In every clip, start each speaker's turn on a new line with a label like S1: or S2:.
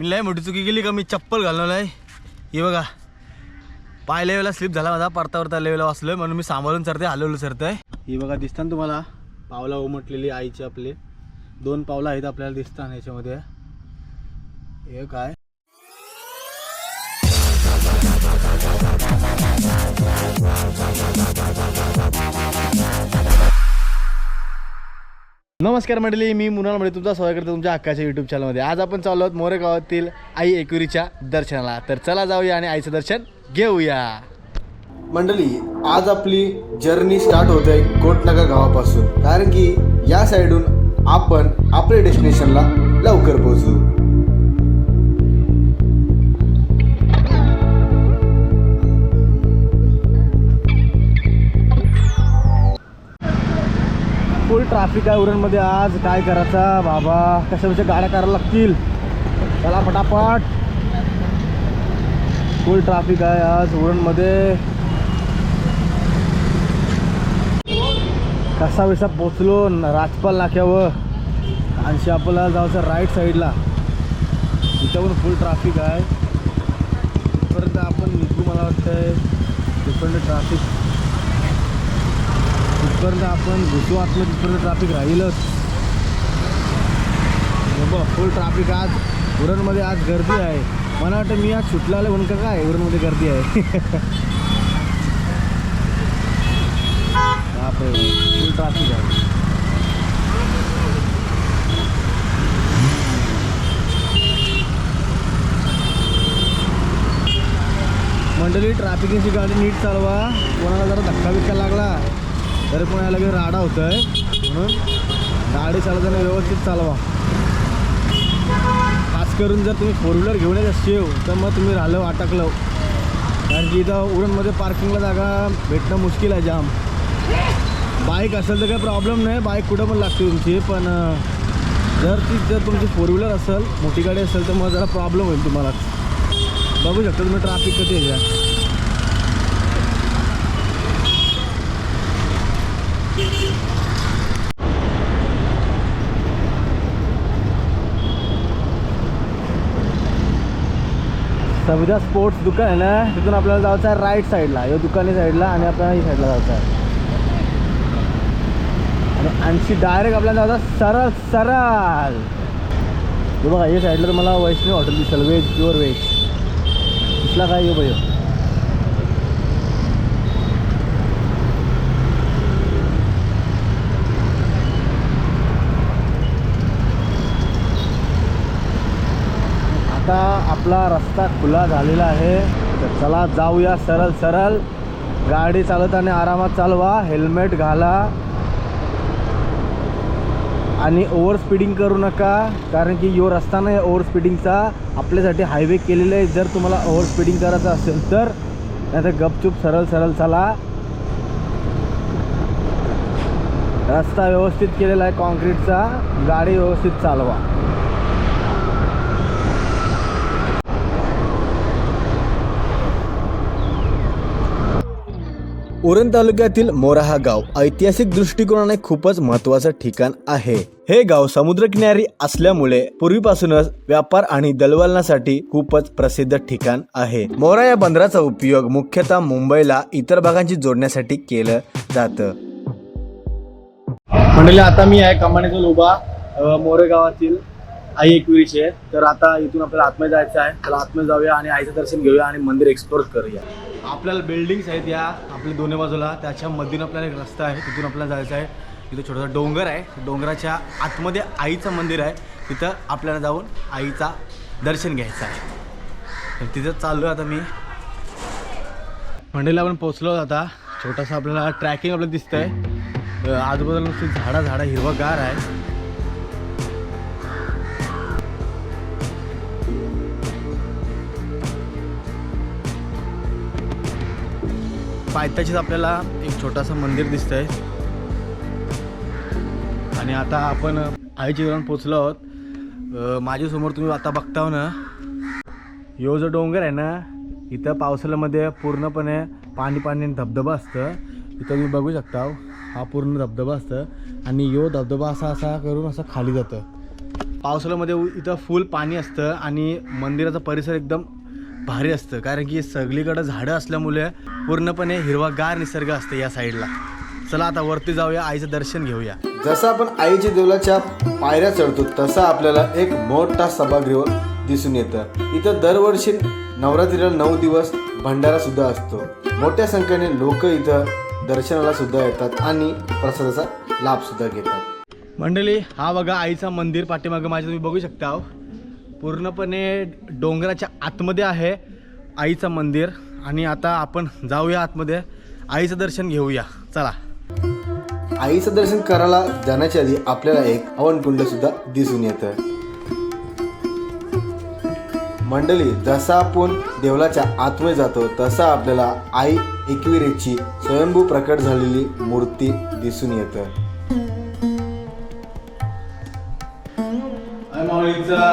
S1: मी लय मोठी चुकी केली का मी चप्पल घालणार आहे हे बघा. पाय लेवला स्लिप झाला माझा परतावरता परता लेवला वाचलोय म्हणून मी सांभाळून सरते हलवलं चरतंय ही बघा दिसतं ना तुम्हाला? पावला उमटलेली आईची आपले. दोन पावलं आहेत आपल्याला दिसतात याच्यामध्ये. हे काय? नमस्कार मंडळी मी मुनाल मध्ये तुमचा स्वागत करतो तुमच्या हक्काच्या युट्यूब चॅनलमध्ये आज आपण चाललो आहोत मोरे गावातील आई एकुरीच्या दर्शनाला. तर चला जाऊया आणि आईचं दर्शन घेऊया. मंडळी आज आपली जर्नी स्टार्ट होते आहे कोटनगर गावापासून. कारण की या साईडून आपण आपल्या डेस्टिनेशनला लवकर पोहोचू ट्रॅफिक आहे उरणमध्ये आज. काय करायचा? बाबा कशा कशा गाड्या करायला लागतील? चला फटाफट. फुल ट्रॅफिक आहे आज उरणमध्ये. कसा विसा पोचलो राजपाल नाक्यावर. आणि आपल्याला जायचं राईट साईडला इथं फुल ट्रॅफिक आहे. तिथपर्यंत आपण निघू मला वाटतंय. तिथपर्यंत ट्रॅफिक जिथपर्यंत आपण घुसू आतलं तिथपर्यंत ट्रॅफिक राहीलच. बघ फुल ट्रॅफिक आज. उरणमध्ये आज गर्दी आहे. मला वाटतं मी आज सुटला आलं म्हणून काय उरणमध्ये गर्दी आहे? बापरे फुल ट्रॅफिक आहे. मंडळी ट्रॅफिकची गाडी नीट चालवा. कोणाला जरा धक्का बिक्का लागला? तरी पण याला लगेच राडा होत आहे म्हणून गाडी चालवताना व्यवस्थित चालवा. खास करून जर तुम्ही फोर व्हीलर घेऊन येत असशील तर मग तुम्ही राहिलं अटकलं. कारण की इथं उरणमध्ये पार्किंगला जागा भेटणं मुश्किल आहे जाम बाईक असेल तर काही प्रॉब्लेम नाही बाईक कुठं पण लागते तुमची पण जर ती जर तुमची फोर व्हीलर असेल मोठी गाडी असेल तर मग जरा प्रॉब्लेम होईल तुम्हाला. बघू शकता तुम्ही ट्रॅफिक कधी आहे. सविधा स्पोर्ट्स दुकान आहे ना तिथून आपल्याला जायचं आहे राईट साईडला या दुकानी साईडला आणि आपल्याला ही साईडला जायचं आहे. आणि आणखी डायरेक्ट आपल्याला जायचं सरळ सरळ. हे बघा या साईडला तुम्हाला वैष्णवी हॉटेल दिसेल व्हेज प्युअर व्हेज दिसला काय यो भयो आता आपला रस्ता खुला झालेला आहे. तर चला जाऊया सरळ सरळ. गाडी चालवताना आरामात चालवा हेल्मेट घाला. आणि ओव्हर स्पीडिंग करू नका कारण की यो रस्ता नाही ओव्हर स्पीडिंगचा. आपल्यासाठी हायवे केलेलं आहे जर तुम्हाला ओव्हर स्पीडिंग करायचं असेल तर. नाही तर गपचूप सरळ सरळ चला. रस्ता व्यवस्थित केलेला आहे कॉन्क्रीटचा. गाडी व्यवस्थित चालवा. उरण तालुक्यातील मोराहा गाव ऐतिहासिक दृष्टिकोनाने खूपच महत्वाचं ठिकाण आहे. हे गाव समुद्रकिनारी असल्यामुळे पूर्वीपासूनच व्यापार आणि दलवलनासाठी खूपच प्रसिद्ध ठिकाण आहे. मोरा या बंदराचा उपयोग मुख्यतः मुंबईला इतर भागांशी जोडण्यासाठी केलं जातं. मंडळी आता मी आहे कमानीतून उभा अ, मोरे गावातील आई एकविरीचे तर आता इथून आपल्याला आतमध्ये जायचं आहे. तर आतमध्ये जाऊया आणि आईचं दर्शन घेऊया आणि मंदिर एक्सप्लोर करूया. आपल्याला बिल्डिंग्स आहेत या आपल्या दोन्ही बाजूला. त्याच्या मधून आपल्याला एक रस्ता आहे. तिथून आपल्याला जायचं आहे. तिथं छोटासा डोंगर आहे. डोंगराच्या आतमध्ये आईचं मंदिर आहे. तिथं आपल्याला जाऊन आईचा दर्शन घ्यायचं आहे. तर तिथं चाललो आता मी. मंडईला आपण पोचलो आता. छोटासा आपल्याला ट्रॅकिंग आपल्याला दिसतंय. आजूबाजूला नुसती झाडा झाडा हिरवगार आहे. पायथ्याशीच आपल्याला एक छोटासा मंदिर दिसतंय. आणि आता आपण आईच्या घरात पोचलो आहोत. माझ्यासमोर तुम्ही आता बघताव ना. यो जो डोंगर आहे ना इथं पावसाळ्यामध्ये पूर्णपणे पाणी पाणी आणि धबधबा असतं. इथं तुम्ही बघू शकता हा पूर्ण धबधबा असतं. आणि यो धबधबा असा असा करून असं खाली जातं. पावसाळ्यामध्ये उ- इथं फुल पाणी असतं आणि मंदिराचा परिसर एकदम भारी असतं कारण की सगळीकडं झाडं असल्यामुळे पूर्णपणे हिरवागार निसर्ग असतं या साईडला. चला आता वरती जाऊया आईचं दर्शन घेऊया.
S2: जसं आपण आईच्या देवलाच्या पायऱ्या चढतो तसं आपल्याला एक मोठा सभागृह दिसून येतं. इथं दरवर्षी नवरात्रीला नऊ दिवस भंडारा सुद्धा असतो. मोठ्या संख्येने लोक इथं दर्शनाला सुद्धा येतात आणि प्रसादाचा लाभ सुद्धा घेतात.
S1: मंडळी हा बघा आईचा मंदिर पाठीमागं माझ्या तुम्ही बघू शकता. पूर्णपणे डोंगराच्या आतमध्ये आहे आईचं मंदिर आणि आता आपण जाऊया आतमध्ये. आईचं दर्शन घेऊया. चला.
S2: आईचं दर्शन करायला जाण्याच्या आधी आपल्याला एक हवनकुंड सुद्धा दिसून येतं. मंडळी जसा आपण देवलाच्या आतमध्ये जातो तसा आपल्याला आई एकविरेची स्वयंभू प्रकट झालेली मूर्ती दिसून येतं.
S1: माझ्या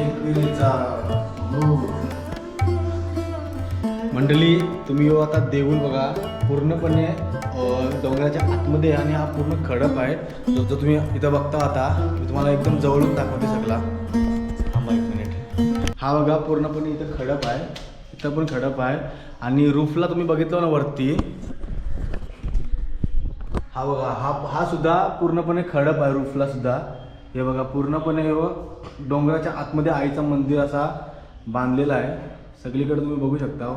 S1: एकविरीचा उधो. मंडळी तुम्ही हो आता देऊळ बघा पूर्णपणे डोंगराच्या आतमध्ये आणि हा पूर्ण खडप आहे. जो जो तुम्ही इथं बघता आता मी तुम्हाला एकदम जवळून दाखवते सगळा. थांबा एक मिनिट हा बघा पूर्णपणे इथं खडप आहे. इथं पण खडप आहे. आणि रूफला तुम्ही बघितलं ना वरती हा बघा हा हा सुद्धा पूर्णपणे खडप आहे रूफला सुद्धा. हे बघा पूर्णपणे हे डोंगराच्या आतमध्ये आईचा मंदिर असा बांधलेला आहे. सगळीकडे तुम्ही बघू शकता.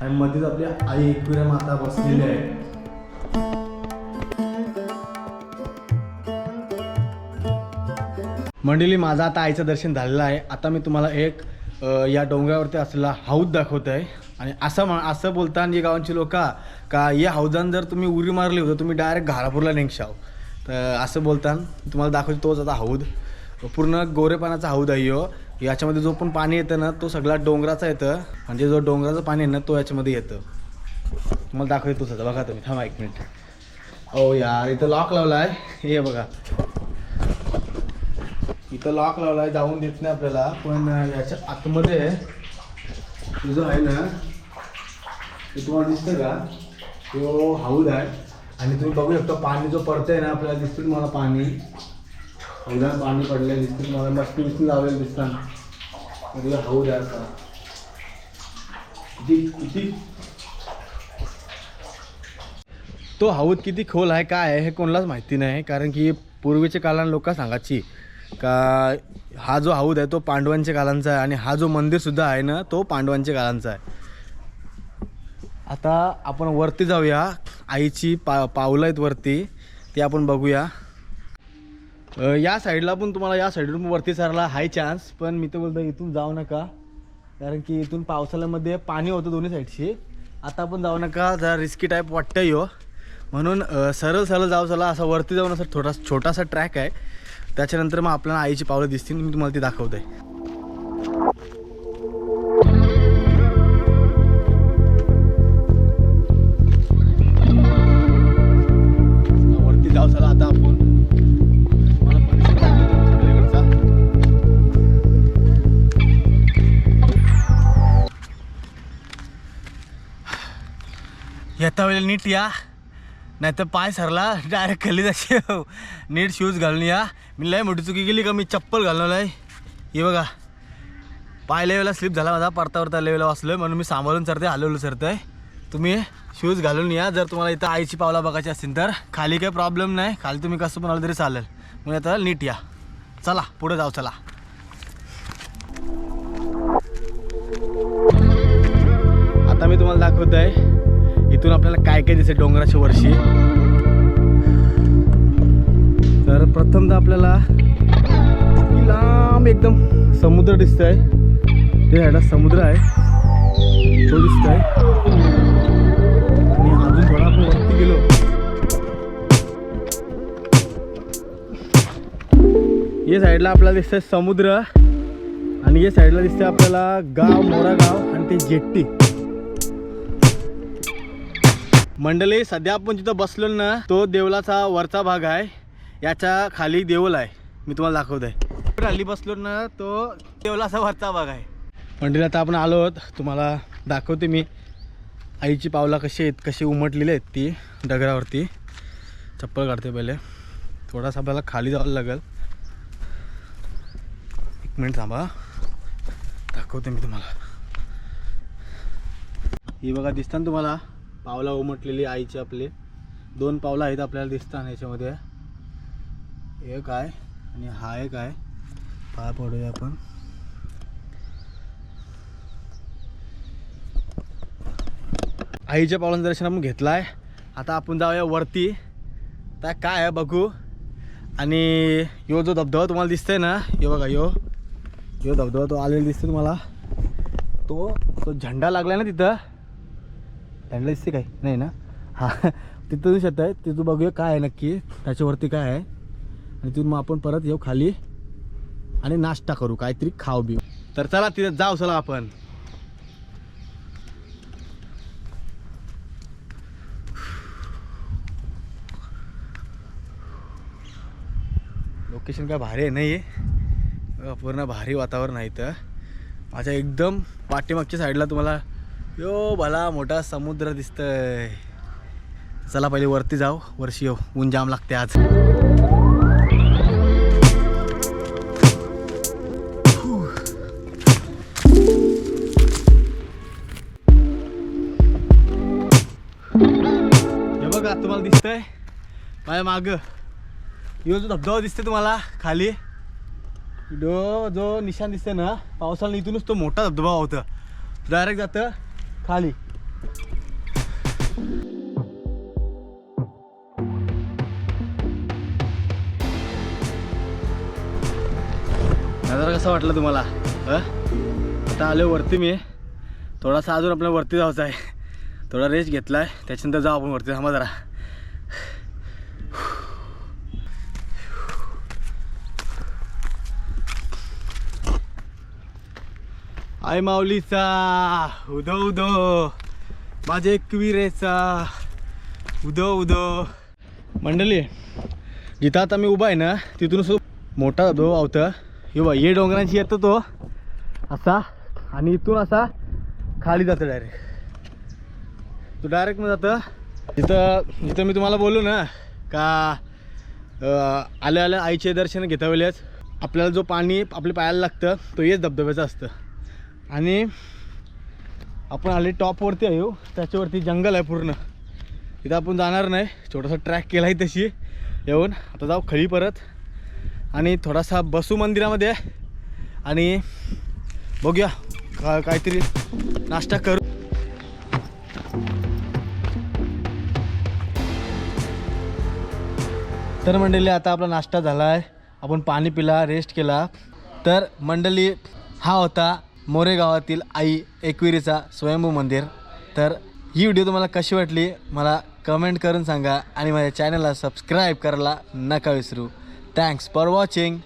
S1: आणि मध्येच आपली आई एकविरा माता बसलेली आहे. मंडळी माझा आता आईचं दर्शन झालेलं आहे. आता मी तुम्हाला एक या डोंगरावरती असलेला हौद दाखवत आहे आणि असं म्हण असं बोलताना जे गावांची लोक का या हौदान जर तुम्ही उरी मारली होतं तुम्ही डायरेक्ट घारापूरला निघशाव. तर असं बोलताना तुम्हाला दाखवतो तोच आता हौद. पूर्ण गोरेपानाचा हौद आहे हो याच्यामध्ये जो पण पाणी येतं ना तो सगळा डोंगराचा येतं. म्हणजे जो डोंगराचं पाणी आहे ना तो याच्यामध्ये येतं. तुम्हाला दाखवतो तोच आता. बघा तुम्ही थांबा एक मिनिट. ओ यार इथं लॉक लावला आहे हे बघा. इथं लॉक लावला आहे जाऊन देत नाही आपल्याला. पण याच्या आतमध्ये जो आहे ना ते तुम्हाला दिसतं का? तो हौद आहे. आणि तुम्ही बघू शकता पाणी जो पडतंय ना आपल्याला दिसतं तुम्हाला पाणी. हौदात पाणी पडलं दिसतं तुम्हाला. मस्ती बिस्ती लावलेलं दिसतात म्हणजे हौद आहे का किती किती? तो हौद किती खोल आहे काय आहे हे कोणालाच माहिती नाही. कारण की पूर्वीच्या काळात लोक सांगायची का हा जो हौद आहे तो पांडवांच्या काळांचा आहे. आणि हा जो मंदिरसुद्धा आहे ना तो पांडवांच्या काळांचा आहे. आता आपण वरती जाऊया. आईची पा पावलं आहेत वरती. ते आपण बघूया. या साईडला पण तुम्हाला या साईडवरून वरती सरायला हाय चान्स पण मी तर बोलतो इथून जाऊ नका. कारण की इथून पावसाळ्यामध्ये पाणी होतं दोन्ही साईडशी. आता आपण जाऊ नका जरा रिस्की टाईप वाटतं हो. म्हणून सरळ सरळ जाऊ चला असा वरती जाऊन असा थोडा छोटासा ट्रॅक आहे. त्याच्यानंतर मग आपल्याला आईची पावलं दिसतील मी तुम्हाला ती दाखवते येता वेळेला नीट या. नाही तर पाय सरला डायरेक्ट खाली जाशी नीट शूज घालून या. मी लय मोठी चुकी केली का? मी चप्पल घालणार आहे. हे बघा. पाय लेवला स्लिप झाला माझा परतावरता लेवला वाचलोय. म्हणून मी सांभाळून सरते हलवलं सरतंय तुम्ही शूज घालून या. जर तुम्हाला इथं आईची पावला बघायची असतील तर. खाली काही प्रॉब्लेम नाही. खाली तुम्ही कसं पण आलं तरी चालेल. मग आता नीट या. चला पुढे जाऊ चला. आता मी तुम्हाला दाखवत आहे इथून आपल्याला काय काय दिसेल डोंगराच्या वर्षी तर प्रथमतः आपल्याला लांब एकदम समुद्र दिसतोय. ते ह्याला समुद्र आहे. तो दिसतोय. आणि अजून थोडा आपण वरती गेलो. या साईडला आपल्याला दिसतंय समुद्र. आणि या साईडला दिसतंय आपल्याला गाव मोरा गाव आणि ते जेट्टी. मंडळी सध्या आपण जिथं बसलो ना तो देवलाचा वरचा भाग आहे. याच्या खाली देऊळ आहे. मी तुम्हाला दाखवत आहे खाली बसलो ना तो देवलाचा वरचा भाग आहे. मंडळी आता आपण आलो आहोत. तुम्हाला दाखवते मी. आईची पावला कशी आहेत कशी उमटलेली आहेत ती डगरावरती. चप्पल काढते पहिले. थोडासा आपल्याला खाली जावं लागेल. एक मिनिट थांबा. दाखवते मी तुम्हाला. ही बघा दिसतं ना तुम्हाला? पावला उमटलेली आईची आपले. दोन पावलं आहेत आपल्याला दिसतात याच्यामध्ये. एक आहे आणि हा एक आहे. पाय पडूया आपण. आईच्या पावलांचं दर्शन आपण घेतलं आहे आता आपण जाऊया वरती. आता काय आहे बघू. आणि यो जो धबधबा तुम्हाला दिसतोय ना यो बघा यो. यो धबधबा तो आलेला दिसतो तुम्हाला. तो तो झेंडा लागला ना तिथं. झेंडा दिसते काय नाही ना? हा. तिथं शेत आहे तिथं बघूया काय आहे नक्की. त्याच्यावरती काय आहे. आणि तिथून मग आपण परत येऊ खाली आणि नाश्ता करू. काहीतरी खाऊ बिऊ. तर चला तिथे जाऊ चला आपण. लोकेशन काय भारी आहे नाही आहे पूर्ण भारी वातावरण आहे तर माझ्या एकदम पाठीमागच्या साईडला तुम्हाला यो भला मोठा समुद्र दिसतंय. चला पहिले वरती जाऊ. वर्षी येऊ. ऊन जाम लागते आज. हे बघा तुम्हाला दिसतंय. माझ्या माग. यो जो धबधबा दिसतोय तुम्हाला खाली. डो जो निशाण दिसतंय ना पावसाळा इथूनच तो मोठा धबधबा होता. डायरेक्ट जातं. खाली. नजारा कसा वाटला तुम्हाला? आता आलो वरती मी. थोडासा अजून आपल्याला वरती जायचं आहे. थोडा रेस्ट घेतला आहे त्याच्यानंतर जाऊ आपण वरती. थांबा जरा. आय माऊलीचा उदो उदो. माझे एकविरेचा. उदो उदो. मंडळी जिथं आता मी उभा आहे ना तिथून सो मोठा धबधबा आवतं. हे बा ये डोंगरांशी येतो तो. असा आणि इथून असा खाली जातं डायरेक्ट तो डायरेक्ट मग जातं. जिथं जिथं मी तुम्हाला बोललो ना का आल्या आल्या आईचे दर्शन घेता वेळेस आपल्याला जो पाणी आपल्या पायाला लागतं तो हेच धबधब्याचं असतं. आणि आपण आले टॉपवरती आहे हो. त्याच्यावरती जंगल आहे पूर्ण. तिथं आपण जाणार नाही. छोटासा ट्रॅक केला आहे तशी. येऊन आता जाऊ खरी परत. आणि थोडासा बसू मंदिरामध्ये आणि बघूया का काहीतरी नाश्ता करू. तर मंडळी आता आपला नाश्ता झाला आहे. आपण पाणी पिला रेस्ट केला. तर मंडळी हा होता मोरे गावातील आई एकविरीचा स्वयंभू मंदिर. तर ही व्हिडिओ तुम्हाला कशी वाटली मला कमेंट करून सांगा आणि माझ्या चॅनलला सबस्क्राईब करायला नका विसरू. Thanks for watching